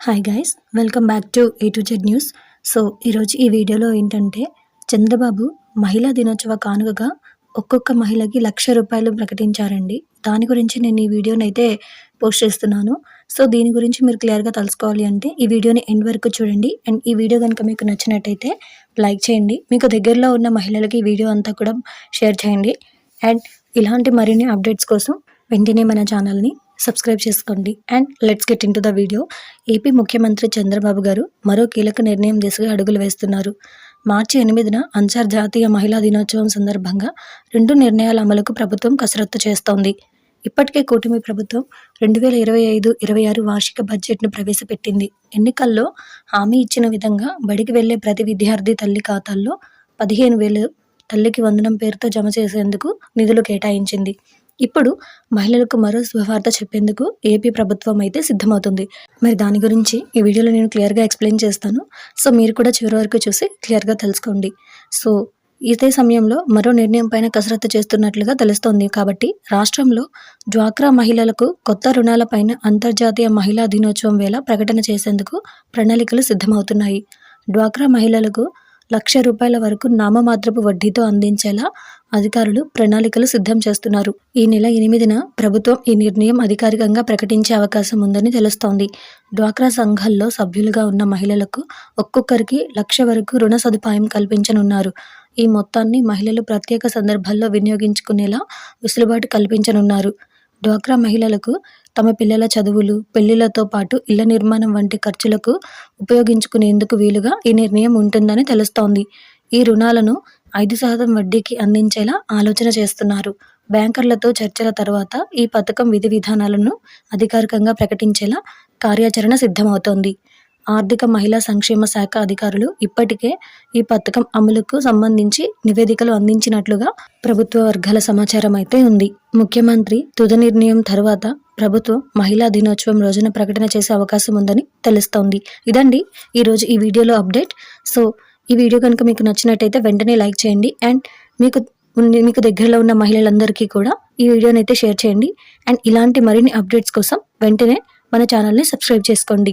Hi guys welcome back to A to Z news so ఈరోజు ఈ వీడియోలో ఏంటంటే చంద్రబాబు మహిళా దినోత్సవ కానుకగా ఒక్కొక్క మహిళకి లక్ష రూపాయలు ప్రకటించారండి. దాని గురించి నేను ఈ వీడియోని అయితే పోస్ట్ చేస్తున్నాను. సో దీని గురించి మీరు క్లియర్గా తెలుసుకోవాలి అంటే ఈ వీడియోని ఎండ్ వరకు చూడండి. అండ్ ఈ వీడియో కనుక మీకు నచ్చినట్టయితే లైక్ చేయండి. మీకు దగ్గరలో ఉన్న మహిళలకి ఈ వీడియో అంతా కూడా షేర్ చేయండి. అండ్ ఇలాంటి మరిన్ని అప్డేట్స్ కోసం వెంటనే మన ఛానల్ని సబ్స్క్రైబ్ చేసుకోండి. And let's get into the video. AP ముఖ్యమంత్రి చంద్రబాబు గారు మరో కీలక నిర్ణయం దిశగా అడుగులు వేస్తున్నారు. మార్చి ఎనిమిదిన అంతర్జాతీయ మహిళా దినోత్సవం సందర్భంగా రెండు నిర్ణయాల అమలుకు ప్రభుత్వం కసరత్తు చేస్తోంది. ఇప్పటికే కూటమి ప్రభుత్వం రెండు వేల ఇరవై ఐదు ఇరవై ఆరు వార్షిక బడ్జెట్ను ప్రవేశపెట్టింది. ఎన్నికల్లో హామీ ఇచ్చిన విధంగా బడికి వెళ్ళే ప్రతి విద్యార్థి తల్లి ఖాతాల్లో పదిహేను వేలు తల్లికి వందనం పేరుతో జమ చేసేందుకు నిధులు కేటాయించింది. ఇప్పుడు మహిళలకు మరో శుభవార్త చెప్పేందుకు ఏపీ ప్రభుత్వం అయితే సిద్ధమవుతుంది. మరి దాని గురించి ఈ వీడియోలో నేను క్లియర్గా ఎక్స్ప్లెయిన్ చేస్తాను. సో మీరు కూడా చివరి వరకు చూసి క్లియర్గా తెలుసుకోండి. సో ఇదే సమయంలో మరో నిర్ణయం పైన కసరత్తు చేస్తున్నట్లుగా తెలుస్తోంది. కాబట్టి రాష్ట్రంలో డ్వాక్రా మహిళలకు కొత్త రుణాలపైన అంతర్జాతీయ మహిళా దినోత్సవం వేళ ప్రకటన చేసేందుకు ప్రణాళికలు సిద్ధమవుతున్నాయి. డ్వాక్రా మహిళలకు లక్ష రూపాయల వరకు నామమాత్రపు వడ్డీతో అందించేలా అధికారులు ప్రణాళికలు సిద్ధం చేస్తున్నారు. ఈ నెల ఎనిమిదిన ప్రభుత్వం ఈ నిర్ణయం అధికారికంగా ప్రకటించే అవకాశం ఉందని తెలుస్తోంది. డ్వాక్రా సంఘాల్లో సభ్యులుగా ఉన్న మహిళలకు ఒక్కొక్కరికి లక్ష వరకు రుణ సదుపాయం కల్పించనున్నారు. ఈ మొత్తాన్ని మహిళలు ప్రత్యేక సందర్భాల్లో వినియోగించుకునేలా వెసులుబాటు కల్పించనున్నారు. డ్వాక్రా మహిళలకు తమ పిల్లల చదువులు పెళ్ళిళ్ళతో పాటు ఇళ్ళ నిర్మాణం వంటి ఖర్చులకు ఉపయోగించుకునేందుకు వీలుగా ఈ నిర్ణయం ఉంటుందని తెలుస్తోంది. ఈ రుణాలను ఐదు శాతం వడ్డీకి అందించేలా ఆలోచన చేస్తున్నారు. బ్యాంకర్లతో చర్చల తర్వాత ఈ పథకం విధి విధానాలను అధికారికంగా ప్రకటించేలా కార్యాచరణ సిద్ధమవుతోంది. ఆర్థిక మహిళా సంక్షేమ శాఖ అధికారులు ఇప్పటికే ఈ పథకం అమలుకు సంబంధించి నివేదికలు అందించినట్లుగా ప్రభుత్వ వర్గాల సమాచారం అయితే ఉంది. ముఖ్యమంత్రి తుది నిర్ణయం తర్వాత ప్రభుత్వం మహిళా దినోత్సవం రోజున ప్రకటన చేసే అవకాశం ఉందని తెలుస్తోంది. ఇదండి ఈరోజు ఈ వీడియోలో అప్డేట్. సో ఈ వీడియో కనుక మీకు నచ్చినట్టయితే వెంటనే లైక్ చేయండి అండ్ మీకు మీకు దగ్గరలో ఉన్న మహిళలందరికీ కూడా ఈ వీడియోని అయితే షేర్ చేయండి. అండ్ ఇలాంటి మరిన్ని అప్డేట్స్ కోసం వెంటనే మన ఛానల్ని సబ్స్క్రైబ్ చేసుకోండి.